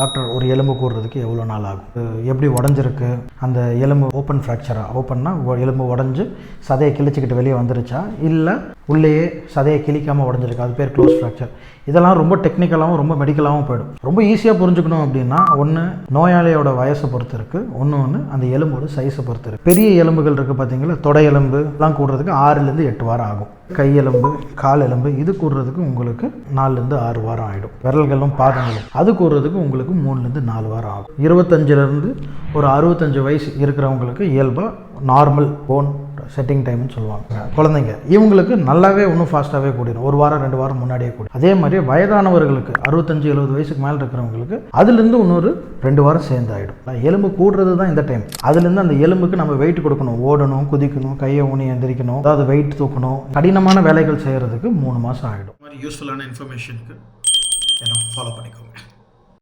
Doctor ஒரு எலும்பு கூடுறதுக்கு எவ்வளோ நாள் ஆகும்? எப்படி உடஞ்சிருக்கு? அந்த எலும்பு ஓப்பன் ஃப்ராக்சராக ஓப்பன்னா எலும்பு உடஞ்சி சதையை கிழிச்சிக்கிட்டு வெளியே வந்துருச்சா? இல்லை உள்ளேயே சதையை கிழிக்காமல் உடஞ்சிருக்கு. அது பேர் க்ளோஸ் ஃப்ராக்சர் இதெல்லாம் ரொம்ப டெக்னிக்கலாகவும் ரொம்ப மெடிக்கலாகவும் போயிடும். ரொம்ப ஈஸியாக புரிஞ்சுக்கணும் அப்படின்னா ஒன்று நோயாளியோட வயசை பொறுத்து இருக்குது ஒன்று ஒன்று அந்த எலும்போட சைஸை பொறுத்து இருக்குது பெரிய எலும்புகள் இருக்குது பார்த்தீங்களா தொடை எலும்பு எல்லாம் கூடுறதுக்கு ஆறுலேருந்து எட்டு வாரம் ஆகும். கை எலும்பு கால் எலும்பு இது கூடுறதுக்கு உங்களுக்கு நாலுலேருந்து ஆறு வாரம் ஆகிடும் விரல்களும் பாதங்களும். அது கூடுறதுக்கு உங்களுக்கு மூணுலேருந்து நாலு வாரம் ஆகும். இருபத்தஞ்சிலேருந்து ஒரு அறுபத்தஞ்சு வயசு இருக்கிறவங்களுக்கு இயல்பாக நார்மல் போன் செட்டிங் டைம்னு சொல்லுவாங்க. குழந்தைங்க இவங்களுக்கு நல்லாவே இன்னும் ஃபாஸ்ட்டாகவே கூடிடும் ஒரு வாரம் ரெண்டு வாரம் முன்னாடியே கூடும் அதே மாதிரி வயதானவர்களுக்கு அறுபத்தஞ்சு எழுபது வயசுக்கு மேலே இருக்கிறவங்களுக்கு அதுலேருந்து இன்னொரு ரெண்டு வாரம் சேர்ந்து ஆகிடும் எலும்பு கூடுறது தான் இந்த டைம் அதுலேருந்து அந்த எலும்புக்கு நம்ம வெயிட் கொடுக்கணும். ஓடணும் குதிக்கணும் கையை ஊனி எந்திரிக்கணும் அதாவது வெயிட் தூக்கணும். கடினமான வேலைகள் செய்கிறதுக்கு மூணு மாதம் ஆகிடும் மாதிரி யூஸ்ஃபுல்லான இன்ஃபர்மேஷனுக்கு ஃபாலோ பண்ணிக்கோங்க.